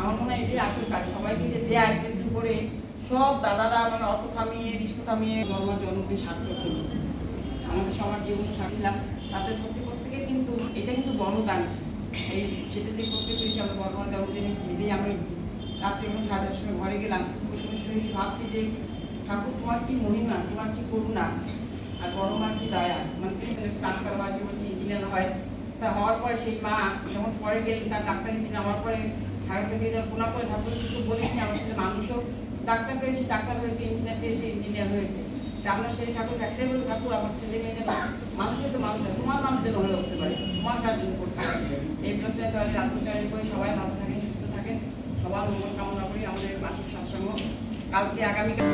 আমার মনে হয় এটাই আসল কাজ। সবাইকে যে দেয় একটু করে সব দাদারা মানে অটো থামিয়ে রিস্কো থামিয়ে বর্মার জন্মদিন সার্থক হলো। আমাদের সবার জীবন সাথছিলাম তাদের প্রতি প্রত্যেকে কিন্তু, এটা কিন্তু বড়দান এই সেটা যে করতে পেরেছি আমরা বর্মার জন্মদিনে ভেবেই আমি রাত্রে যখন সাজার সময় ঘরে গেলাম। শুনে শুনে ভাবছি যে, ঠাকুর তোমার কি মহিমা, তোমার কি করুণা? আর বড় মার কি দয়া? মানে তুমি ডাক্তার বলছি, ইঞ্জিনিয়ার হয়। তা হওয়ার পরে সেই মা, যখন পরে গেলেন, তার ডাক্তার ইঞ্জিনিয়ার হওয়ার পরে ঠাকুরকে দিয়ে যখন পোনা করে ঠাকুর কিন্তু বলেছি আমার সাথে মানুষও ডাক্তার পেয়েছি ডাক্তার হয়েছে ইঞ্জিনিয়ার পেয়েছে ইঞ্জিনিয়ার হয়েছে। তা আমরা সেই ঠাকুর একটাই বলি, ঠাকুর, আমার ছেলে মেয়ে যেন মানুষের তো মানুষ হয়, তোমার মানুষ যেন হয়ে উঠতে পারে, তোমার কাজ যেন করতে পারে। এই প্রশ্নে তাহলে রাত্রচারী করে সবাই ভালো থাকেন, সুস্থ থাকেন। সবার মঙ্গল কামনা করি, আমাদের মাসিক সৎসঙ্গ কালকে আগামীকাল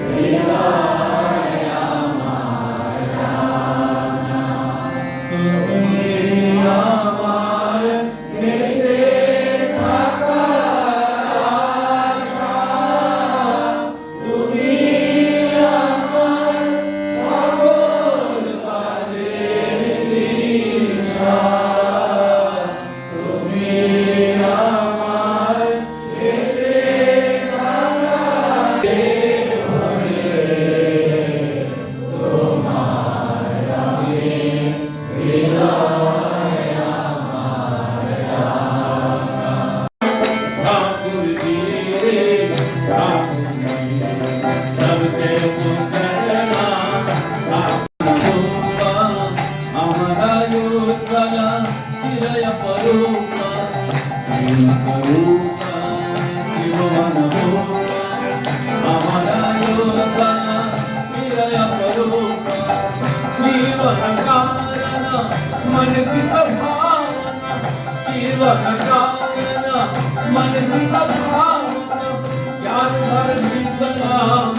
मन की भावना जीवन कामना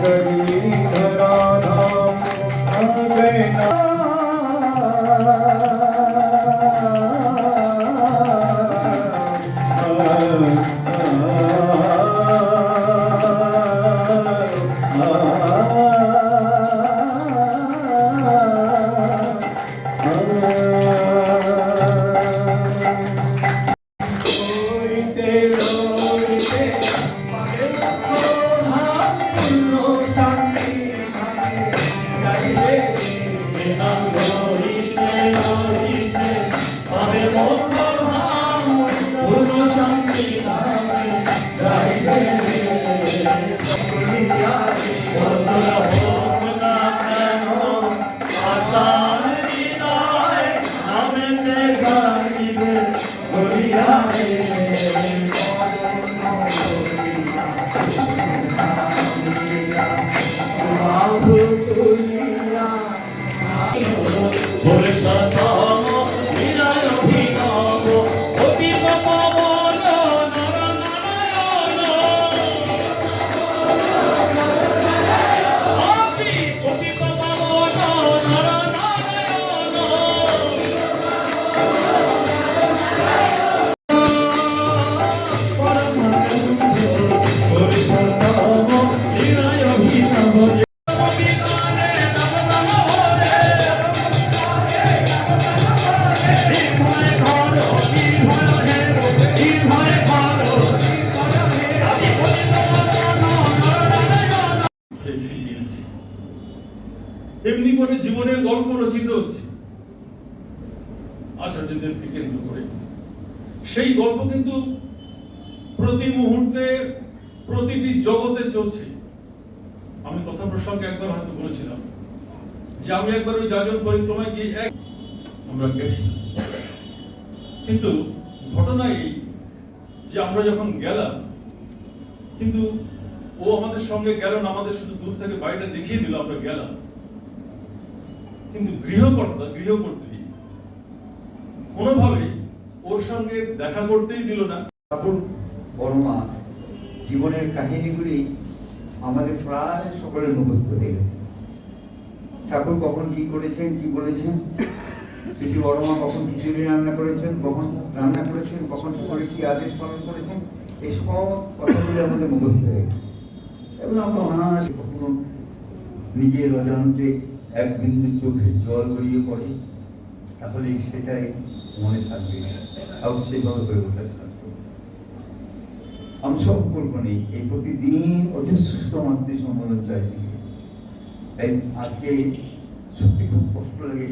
不소리呀 나... এমনি করে জীবনের গল্প রচিত হচ্ছে। আচার্যদেরকে কেন্দ্র করে। সেই গল্প কিন্তু প্রতি মুহূর্তে প্রতিটি জগতে চলছে। আমি কথা প্রসঙ্গে একবার হয়তো বলেছিলাম যে আমি একবার ওই যাজন পরিক্রমায় গিয়ে এক আমরা গেছি কিন্তু ঘটনা এই যে আমরা যখন গেলাম, কিন্তু ও আমাদের সঙ্গে গেল না, আমাদের শুধু দূর থেকে বাড়িটা দেখিয়ে দিল, আমরা গেলাম। কিন্তু গৃহকর্তা, গৃহকর্ত্রী কোনোভাবেই ওর সঙ্গে দেখা করতেই দিল না। ঠাকুর বর্মা জীবনের কাহিনীগুলি আমাদের প্রায় সকলের মুখস্থ হয়ে গেছে। ঠাকুর কখন কি করেছেন, কি বলেছেন? শিশু বড় মা কখন খিচুড়ি রান্না করেছেন, কখন রান্না করেছেন, কখন কি কি আদেশ পালন করেছেন, এই সব কথাগুলো আমাদের মুখস্থ হয়ে গেছে। এগুলো আমরা অনায়াসে কখনো নিজের অজান্তে এক বিন্দু চোখে জল গড়িয়ে পড়ে তাহলে সেটাই মনে থাকবে। আর সেইভাবে হয়ে ওঠা সার্থক আমি সংকল্প নেই, এই প্রতিদিন অজস্র মাতৃ সম্মেলন চাই তাই আজকে সত্যি খুব কষ্ট লাগে